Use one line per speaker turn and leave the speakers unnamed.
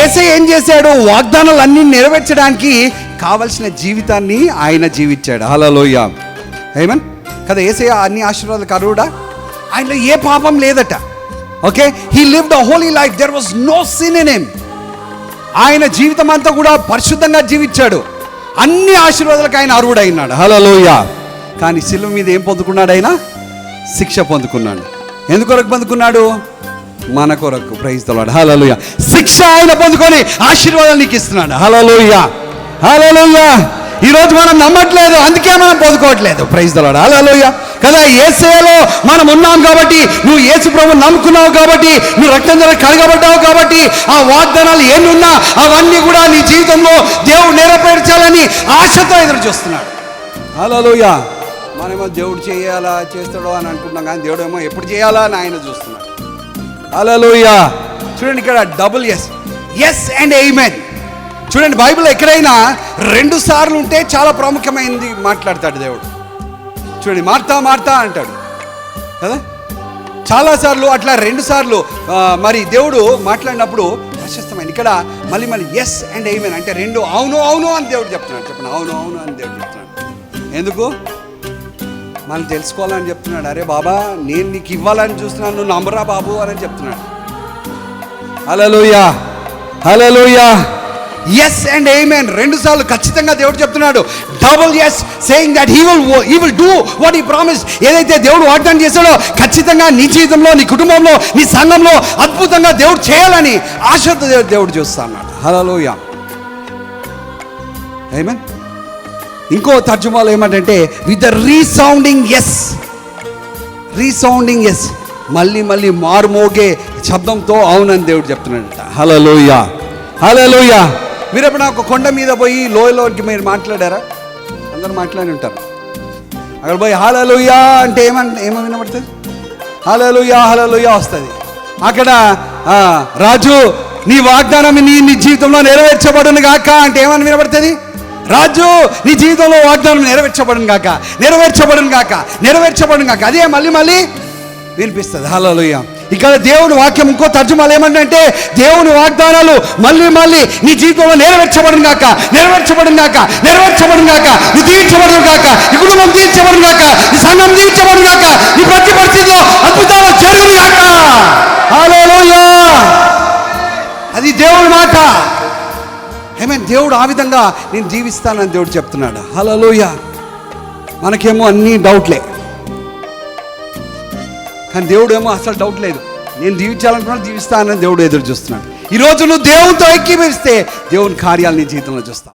ఏసై ఏం చేశాడు? వాగ్దానాలు అన్ని నెరవేర్చడానికి కావలసిన జీవితాన్ని ఆయన జీవించాడు. హలోయ ఏమన్ కదా ఏసయ్య అన్ని ఆశీర్వాదాలకు అర్హుడా ఆయనలో ఏ పాపం లేదట. Okay he lived a holy life there was no sin in him ఆయన జీవితం అంతా కూడా పరిశుద్ధంగా జీవించాడు. అన్ని ఆశీర్వాదాలకు ఆయన అర్హుడైనాడు. హలోయ కానీ శిలువ మీద ఏం పొందుకున్నాడు ఆయన? శిక్ష పొందుకున్నాడు. ఎందుకొరకు పొందుకున్నాడు? మన కొరకు. ప్రైజ్ తలాడు హలోయ శిక్ష ఆయన పొందుకొని ఆశీర్వాదాలు నీకు ఇస్తున్నాడు. హలోయ హలోయ ఈరోజు మనం నమ్మట్లేదు. అందుకే మనం పొందుకోవట్లేదు. ప్రైజ్ తలాడు హలోయ కదా ఏసేలో మనం ఉన్నాం కాబట్టి నువ్వు ఏసు ప్రభు నమ్ముకున్నావు కాబట్టి నువ్వు రక్తం ద్వారా కడగబడ్డావు కాబట్టి ఆ వాగ్దానాలు ఎన్ని ఉన్నా అవన్నీ కూడా నీ జీవితంలో దేవుడు నెరవేర్చాలని ఆశతో ఎదురు చూస్తున్నాడు హలోయ మనమేమో దేవుడు చేయాలా చేస్తాడో అని అనుకుంటున్నాం కానీ దేవుడు ఏమో ఎప్పుడు చేయాలా అని ఆయన చూస్తున్నాడు. అలలోయా చూడండి ఇక్కడ double yes yes and amen చూడండి బైబిల్ ఎక్కడైనా రెండు సార్లు ఉంటే చాలా ప్రాముఖ్యమైనది మాట్లాడతాడు దేవుడు. చూడండి మార్తా మార్తా అంటాడు. కదా? చాలాసార్లు అట్లా రెండు సార్లు మరి దేవుడు మాట్లాడినప్పుడు ప్రశస్తమైన ఇక్కడ మళ్ళీ మళ్ళీ ఎస్ అండ్ ఎయిమెన్ అంటే రెండు అవును అవును అని దేవుడు చెప్తున్నాడు. చెప్పండి అవును అవును అని దేవుడు చెప్తున్నాడు. ఎందుకు? మనం తెలుసుకోవాలని చెప్తున్నాడు. అరే బాబా నేను నీకు ఇవ్వాలని చూస్తున్నాను నువ్వు నమ్మరా బాబు అని చెప్తున్నాడు. Hallelujah hallelujah yes and amen రెండు సార్లు ఖచ్చితంగా దేవుడు చెప్తున్నాడు. Double yes saying that he will he will do what he promise ఏదైతే దేవుడు వాగ్దానం చేశాడో ఖచ్చితంగా నీ జీవితంలో నీ కుటుంబంలో నీ సంఘంలో అద్భుతంగా దేవుడు చేయాలని ఆశతో దేవుడు- చూస్తా అన్నాడు. హలోయా ఏమేన్ ఇంకో తర్జుమాలో ఏమంటే with the resounding yes resounding yes మళ్ళీ మళ్ళీ మారుమోగే శబ్దంతో అవునని దేవుడు చెప్తున్నాడట. హలలోయ హలలోయ మీరు ఎప్పుడైనా ఒక కొండ మీద పోయి లోయలోకి మీరు మాట్లాడారా? అందరూ మాట్లాడి ఉంటారు. అక్కడ పోయి హలలోయ అంటే ఏమంట ఏమో వినబడుతుంది? హలలోయ హలలోయ వస్తుంది. అక్కడ రాజు నీ వాగ్దానం నీ నీ జీవితంలో నెరవేర్చబడును గాక అంటే ఏమని వినబడుతుంది? రాజు నీ జీవితంలో వాగ్దానం నెరవేర్చబడును గాక. నెరవేర్చబడును గాక. నెరవేర్చబడును గాక. అదే మళ్ళీ మళ్ళీ వినిపిస్తుంది. హలోయ ఇక్కడ దేవుని వాక్యం ఇంకో తర్జుమాలు ఏమంటే దేవుని వాగ్దానాలు మళ్ళీ మళ్ళీ నీ జీవితంలో నెరవేర్చబడును గాక. నెరవేర్చబడును గాక. నెరవేర్చబడును గాక. నువ్వు తీర్చబడును గాక. నీ కుటుంబం తీర్చబడును గాక. నీ సంఘం తీర్చబడును గాక. నీ ప్రతి పరిస్థితిలో ఏమైనా దేవుడు ఆ విధంగా నేను జీవిస్తానని దేవుడు చెప్తున్నాడు. హలోయ మనకేమో అన్నీ డౌట్లే. కానీ దేవుడు ఏమో అసలు డౌట్ లేదు. నేను జీవించాలనుకున్నాను జీవిస్తానని దేవుడు ఎదురు చూస్తున్నాడు. ఈరోజు నువ్వు దేవునితో ఐక్యమిస్తే దేవుని కార్యాలు నీ జీవితంలో చూస్తావు.